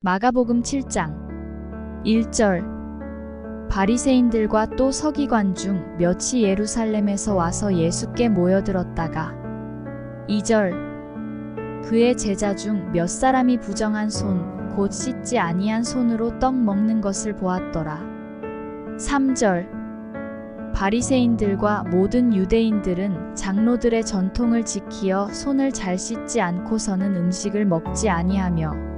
마가복음 7장 1절. 바리새인들과 또 서기관 중 몇이 예루살렘에서 와서 예수께 모여들었다가 2절. 그의 제자 중 몇 사람이 부정한 손 곧 씻지 아니한 손으로 떡 먹는 것을 보았더라. 3절. 바리새인들과 모든 유대인들은 장로들의 전통을 지키어 손을 잘 씻지 않고서는 음식을 먹지 아니하며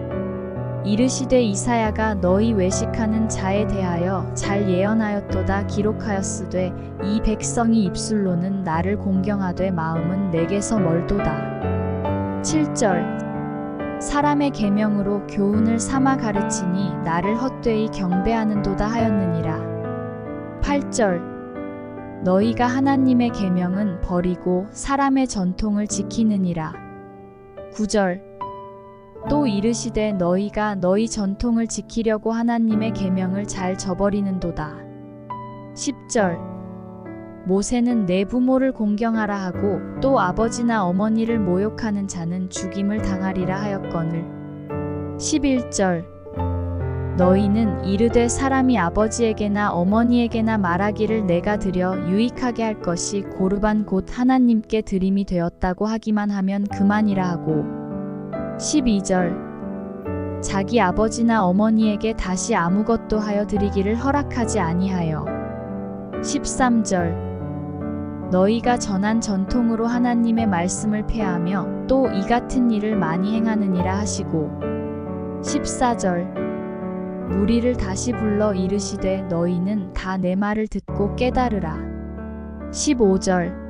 이르시되 이사야가 너희 외식하는 자에 대하여 잘 예언하였도다 기록하였으되 이 백성이 입술로는 나를 공경하되 마음은 내게서 멀도다. 7절 사람의 계명으로 교훈을 삼아 가르치니 나를 헛되이 경배하는도다 하였느니라. 8절 너희가 하나님의 계명은 버리고 사람의 전통을 지키느니라. 9절 또 이르시되 너희가 너희 전통을 지키려고 하나님의 계명을 잘 저버리는도다. 10절 모세는 내 부모를 공경하라 하고 또 아버지나 어머니를 모욕하는 자는 죽임을 당하리라 하였거늘. 11절 너희는 이르되 사람이 아버지에게나 어머니에게나 말하기를 내가 드려 유익하게 할 것이 고르반 곧 하나님께 드림이 되었다고 하기만 하면 그만이라 하고 12절. 자기 아버지나 어머니에게 다시 아무것도 하여 드리기를 허락하지 아니하여. 13절. 너희가 전한 전통으로 하나님의 말씀을 폐하며 또 이 같은 일을 많이 행하느니라 하시고. 14절. 무리를 다시 불러 이르시되 너희는 다 내 말을 듣고 깨달으라. 15절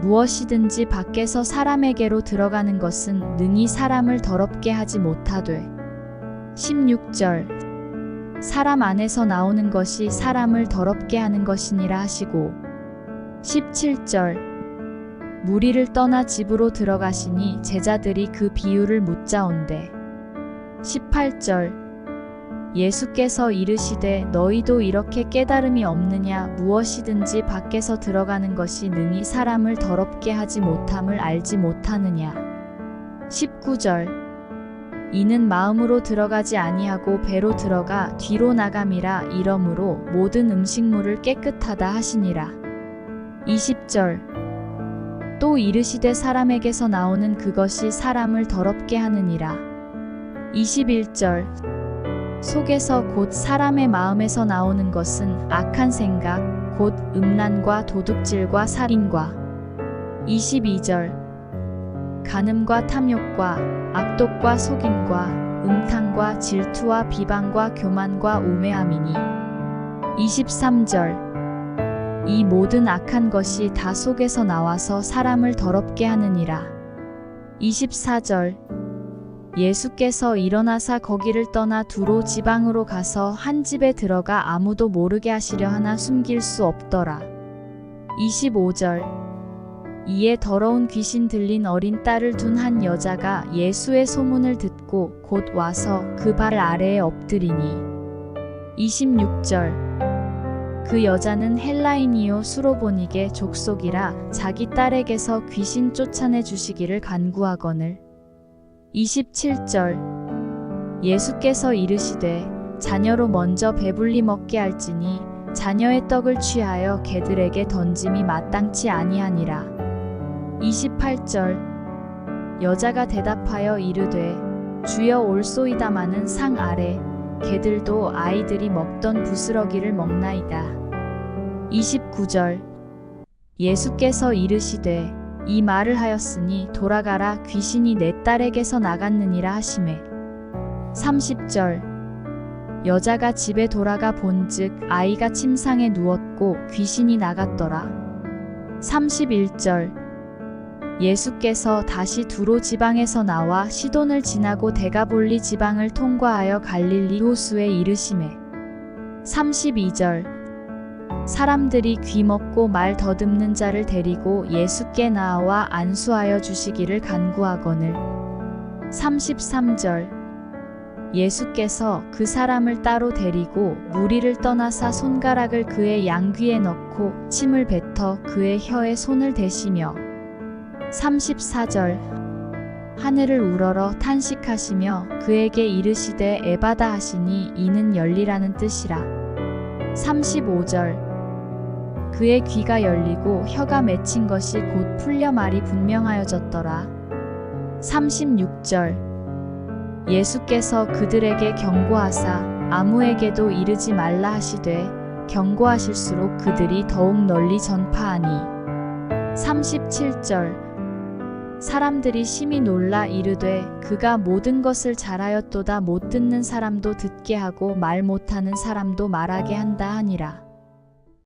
무엇이든지 밖에서 사람에게로 들어가는 것은 능히 사람을 더럽게 하지 못하되. 16절. 사람 안에서 나오는 것이 사람을 더럽게 하는 것이니라 하시고. 17절. 무리를 떠나 집으로 들어가시니 제자들이 그 비유를 묻자온대. 18절 예수께서 이르시되 너희도 이렇게 깨달음이 없느냐? 무엇이든지 밖에서 들어가는 것이 능히 사람을 더럽게 하지 못함을 알지 못하느냐? 19절. 이는 마음으로 들어가지 아니하고 배로 들어가 뒤로 나감이라 이러므로 모든 음식물을 깨끗하다 하시니라. 20절. 또 이르시되 사람에게서 나오는 그것이 사람을 더럽게 하느니라. 21절 속에서 곧 사람의 마음에서 나오는 것은 악한 생각 곧 음란과 도둑질과 살인과. 22절. 간음과 탐욕과 악독과 속임과 음탕과 질투와 비방과 교만과 우매함이니. 23절. 이 모든 악한 것이 다 속에서 나와서 사람을 더럽게 하느니라. 24절 예수께서 일어나사 거기를 떠나 두로 지방으로 가서 한 집에 들어가 아무도 모르게 하시려 하나 숨길 수 없더라. 25절. 이에 더러운 귀신 들린 어린 딸을 둔 한 여자가 예수의 소문을 듣고 곧 와서 그 발 아래에 엎드리니. 26절. 그 여자는 헬라인이요 수로보닉의 족속이라 자기 딸에게서 귀신 쫓아내 주시기를 간구하거늘 27절. 예수께서 이르시되 자녀로 먼저 배불리 먹게 할지니 자녀의 떡을 취하여 개들에게 던짐이 마땅치 아니하니라. 28절. 여자가 대답하여 이르되 주여 올소이다마는 상 아래 개들도 아이들이 먹던 부스러기를 먹나이다. 29절. 예수께서 이르시되 이 말을 하였으니 돌아가라 귀신이 내 딸에게서 나갔느니라 하시매 30절. 여자가 집에 돌아가 본즉 아이가 침상에 누웠고 귀신이 나갔더라. 31절. 예수께서 다시 두로 지방에서 나와 시돈을 지나고 데가볼리 지방을 통과하여 갈릴리 호수에 이르심에. 32절 사람들이 귀 먹고 말 더듬는 자를 데리고 예수께 나와 안수하여 주시기를 간구하거늘. 33절. 예수께서 그 사람을 따로 데리고 무리를 떠나사 손가락을 그의 양귀에 넣고 침을 뱉어 그의 혀에 손을 대시며. 34절. 하늘을 우러러 탄식하시며 그에게 이르시되 에바다 하시니 이는 열리라는 뜻이라 35절. 그의 귀가 열리고 혀가 맺힌 것이 곧 풀려 말이 분명하여졌더라. 36절. 예수께서 그들에게 경고하사 아무에게도 이르지 말라 하시되 경고하실수록 그들이 더욱 널리 전파하니. 37절 사람들이 심히 놀라 이르되 그가 모든 것을 잘하였도다 못 듣는 사람도 듣게 하고 말 못하는 사람도 말하게 한다 하니라